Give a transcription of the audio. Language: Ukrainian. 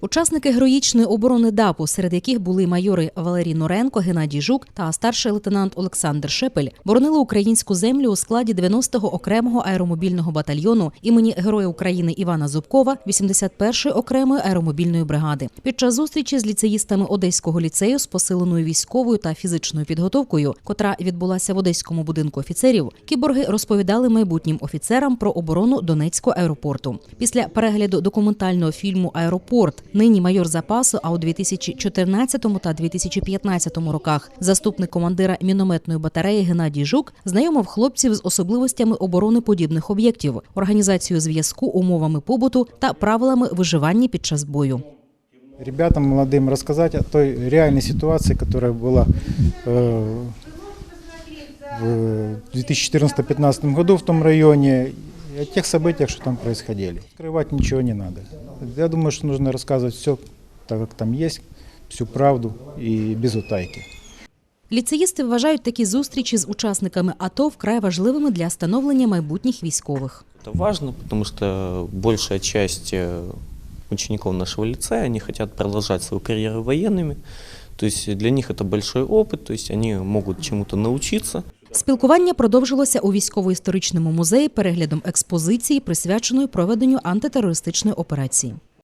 Учасники героїчної оборони ДАПу, серед яких були майори Валерій Норенко, Геннадій Жук та старший лейтенант Олександр Шепель, боронили українську землю у складі 90-го окремого аеромобільного батальйону імені Героя України Івана Зубкова, 81-ї окремої аеромобільної бригади. Під час зустрічі з ліцеїстами Одеського ліцею з посиленою військовою та фізичною підготовкою, котра відбулася в Одеському будинку офіцерів, кіборги розповідали майбутнім офіцерам про оборону Донецького аеропорту. Після перегляду документального фільму Аеропорт нині майор запасу, а у 2014 та 2015 роках заступник командира мінометної батареї Геннадій Жук знайомив хлопців з особливостями оборони подібних об'єктів, організацією зв'язку, умовами побуту та правилами виживання під час бою. ребятам молодым рассказать о той реальной ситуации, которая была э, в 2014-2015 году в том районе, и о тех событиях, что там происходили. Скрывать ничего не надо. Я думаю, что нужно рассказывать все так, как там есть, всю правду и без утайки. Ліцеїсти вважають такі зустрічі з учасниками АТО вкрай важливими для становлення майбутніх військових. Это важно, потому что большая часть э, учеников нашего лицея, они хотят продолжать свою карьеру военными. То есть для них это большой опыт, то есть они могут чему-то научиться. Спілкування продовжилося у військово-історичному музеї переглядом експозиції, присвяченої проведенню антитерористичної операції.